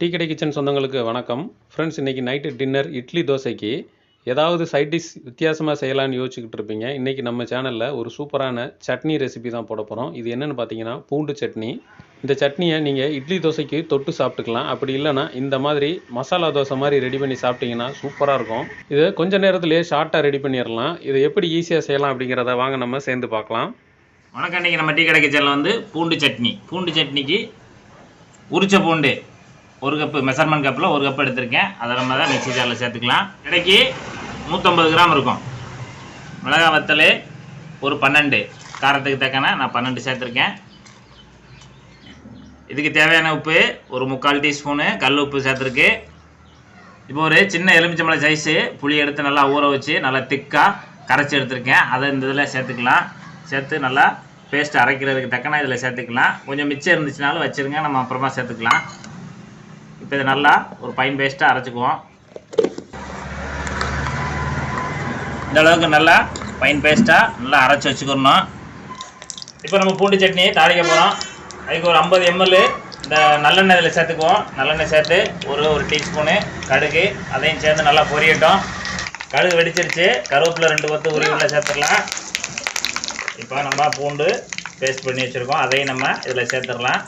Tea கடை kitchen சொந்தங்களுக்கு வணக்கம். ஃப்ரெண்ட்ஸ் இன்றைக்கி நைட்டு டின்னர் இட்லி தோசைக்கு ஏதாவது சைட் டிஷ் வித்தியாசமாக செய்யலான்னு யோசிச்சுக்கிட்டு இருப்பீங்க. இன்றைக்கி நம்ம சேனலில் ஒரு சூப்பரான சட்னி ரெசிபி தான் போட போகிறோம் இது என்னென்னு பார்த்தீங்கன்னா பூண்டு சட்னி. இந்த சட்னியை நீங்கள் இட்லி தோசைக்கு தொட்டு சாப்பிட்டுக்கலாம். அப்படி இல்லைன்னா இந்த மாதிரி மசாலா தோசை மாதிரி ரெடி பண்ணி சாப்பிட்டீங்கன்னா சூப்பராக இருக்கும். இதை கொஞ்ச நேரத்துலேயே ஷார்ட்டாக ரெடி பண்ணிடலாம். இதை எப்படி ஈஸியாக செய்யலாம் அப்படிங்கிறத வாங்க நம்ம சேர்ந்து பார்க்கலாம். வணக்கம். இன்றைக்கி நம்ம டீ கடை கிச்சனில் வந்து பூண்டு சட்னி. பூண்டு சட்னிக்கு உரிச்ச பூண்டு. ஒரு கப்பு மெஷர்மெண்ட் கப்பில் ஒரு கப் எடுத்திருக்கேன். அதை நம்ம தான் மிக்சி ஜாரில் சேர்த்துக்கலாம். இடைக்கு நூற்றம்பது கிராம் இருக்கும். மிளகா வத்தல் ஒரு பன்னெண்டு. காரத்துக்கு தக்கன நான் பன்னெண்டு சேர்த்துருக்கேன். இதுக்கு தேவையான உப்பு ஒரு முக்கால் டீஸ்பூனு. கல் உப்பு சேர்த்துருக்கு. இப்போ ஒரு சின்ன எலுமிச்சம்பழம் சைஸு புளி எடுத்து நல்லா ஊற வச்சு நல்லா திக்காக கரைச்சி எடுத்திருக்கேன். அதை இந்த இதில் சேர்த்துக்கலாம். சேர்த்து நல்லா பேஸ்ட் அரைக்கிறதுக்கு தக்கன இதில் சேர்த்துக்கலாம். கொஞ்சம் மிச்சம் இருந்துச்சுனாலும் வச்சுருங்க. நம்ம அப்புறமா சேர்த்துக்கலாம். இப்போ இதை நல்லா ஒரு பைன் பேஸ்ட்டாக அரைச்சிக்குவோம். இந்த அளவுக்கு நல்லா பைன் பேஸ்ட்டாக நல்லா அரைச்சி வச்சுக்கணும். இப்போ நம்ம பூண்டு சட்னி தாளிக்க போகிறோம் அதுக்கு ஒரு ஐம்பது எம்எல் இந்த நல்லெண்ணெய் இதில் சேர்த்துக்குவோம். நல்லெண்ணெய் சேர்த்து ஒரு ஒரு டீஸ்பூனு கடுகு அதையும் சேர்த்து நல்லா பொரியட்டும். கடுகு வெடிச்சிருச்சு. கருவேப்பில் ரெண்டு பத்து உரி உள்ள சேர்த்துடலாம். இப்போ நம்ம பூண்டு பேஸ்ட் பண்ணி வச்சுருக்கோம். அதையும் நம்ம இதில் சேர்த்துடலாம்.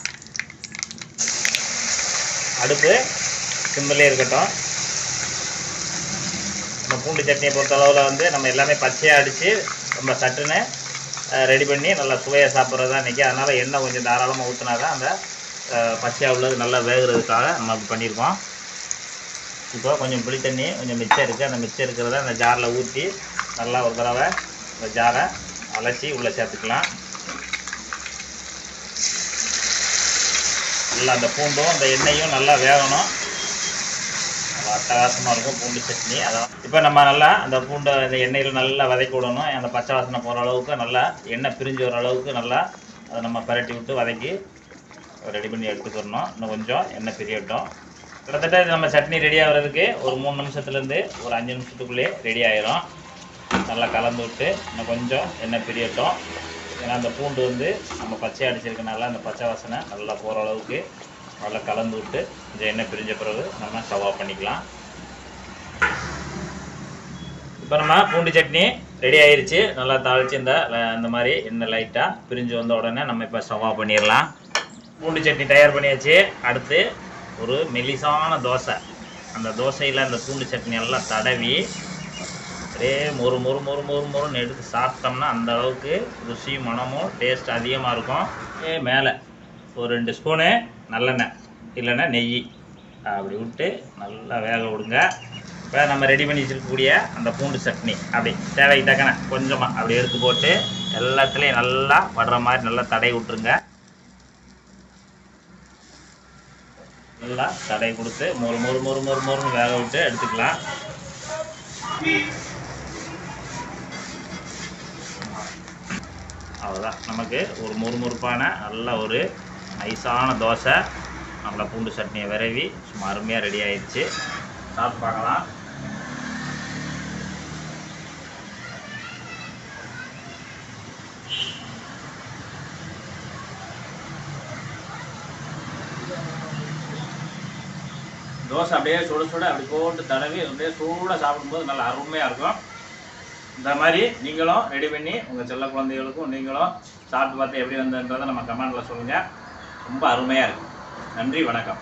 அடுப்பு சிம்பிளே இருக்கட்டும். நம்ம பூண்டு சட்னியை பொறுத்தளவில் வந்து நம்ம எல்லாமே பச்சையாக அடித்து ரொம்ப சட்டுன்னு ரெடி பண்ணி நல்லா சுவையாக சாப்பிட்றது தான் இன்றைக்கி அதனால் எண்ணெய் கொஞ்சம் தாராளமாக ஊற்றினா தான் அந்த பச்சையாக உள்ளது நல்லா வேகிறதுக்காக நம்ம அப்படி பண்ணியிருக்கோம் இப்போ கொஞ்சம் புளி தண்ணி கொஞ்சம் மிச்சம் இருக்குது அந்த மிச்சம் இருக்கிறத அந்த ஜாரில் ஊற்றி நல்லா ஒரு தடவை இந்த ஜாரை அலசி உள்ளே சேர்த்துக்கலாம். நல்லா அந்த பூண்டும் அந்த எண்ணெயும் நல்லா வேகணும். அட்டகாசமாக இருக்கும் பூண்டு சட்னி. அதான். இப்போ நம்ம நல்லா அந்த பூண்டை அந்த எண்ணெயில் நல்லா வதக்கி விடணும். அந்த பச்சை வாசனை போகிற அளவுக்கு நல்லா எண்ணெய் பிரிஞ்சு வர அளவுக்கு நல்லா அதை நம்ம பரட்டி விட்டு வதக்கி ரெடி பண்ணி எடுத்துக்கிறணும் இன்னும் கொஞ்சம் எண்ணெய் பிரியட்டும். கிட்டத்தட்ட இது நம்ம சட்னி ரெடி ஆகிறதுக்கு ஒரு மூணு நிமிஷத்துலேருந்து ஒரு அஞ்சு நிமிஷத்துக்குள்ளேயே ரெடி ஆயிரும். நல்லா கலந்து விட்டு இன்னும் கொஞ்சம் எண்ணெய் பிரியட்டும். ஏன்னா அந்த பூண்டு வந்து நம்ம பச்சை அடிச்சிருக்கனால அந்த பச்சை வாசனை நல்லா போகிற அளவுக்கு நல்லா கலந்து விட்டு இந்த எண்ணெய் பிரிஞ்ச பிறகு நம்ம ஸ்டவ் பண்ணிக்கலாம். இப்போ நம்ம பூண்டு சட்னி ரெடி ஆயிடுச்சு நல்லா தாளிச்சு இந்த அந்த இந்த மாதிரி எண்ணெய் லைட்டாக பிரிஞ்சு வந்த உடனே நம்ம இப்போ ஸ்டவ் பண்ணிடலாம். பூண்டு சட்னி தயார் பண்ணியாச்சு. அடுத்து ஒரு மெலிசான தோசை. அந்த தோசையில் அந்த பூண்டு சட்னி எல்லாம் தடவி அப்படியே மொறு மொறு மொறு மொறு மொறுன்னு எடுத்து சாப்பிட்டோம்னா அந்த அளவுக்கு ருசியும் மனமும் டேஸ்ட் அதிகமாக இருக்கும். ஏ மேலே ஒரு ரெண்டு ஸ்பூனு நல்லெண்ணெய் இல்லைன்னா நெய். அப்படி விட்டு நல்லா வேக விடுங்க. இப்போ நம்ம ரெடி பண்ணி வச்சிருக்கக்கூடிய அந்த பூண்டு சட்னி அப்படி தேவைக்கு தக்கன கொஞ்சமாக அப்படி எடுத்து போட்டு எல்லாத்துலேயும் நல்லா படுற மாதிரி நல்லா தடை விட்டுருங்க. நல்லா தடை கொடுத்து மொறு மொறு மொறு மொறு மொறுன்னு வேக விட்டு எடுத்துக்கலாம். அவ்வளோதான் நமக்கு ஒரு முறுமுறுப்பான நல்ல ஒரு நைஸான தோசை நம்மள பூண்டு சட்னியை விரவி சும்மா அருமையாக ரெடி ஆயிடுச்சு. சாப்பிட்டு பார்க்கலாம். தோசை அப்படியே சுட சுட அப்படி போட்டு தடவி அப்படியே சூடாக சாப்பிடும்போது நல்லா அருமையாக இருக்கும். இந்த மாதிரி நீங்களும் ரெடி பண்ணி உங்கள் செல்ல குழந்தைகளுக்கும் நீங்களும் சாப்பிட்டு பார்த்து எப்படி வந்ததுன்றதை நம்ம கமெண்டில் சொல்லுங்கள் ரொம்ப அருமையாக இருக்கும் நன்றி வணக்கம்.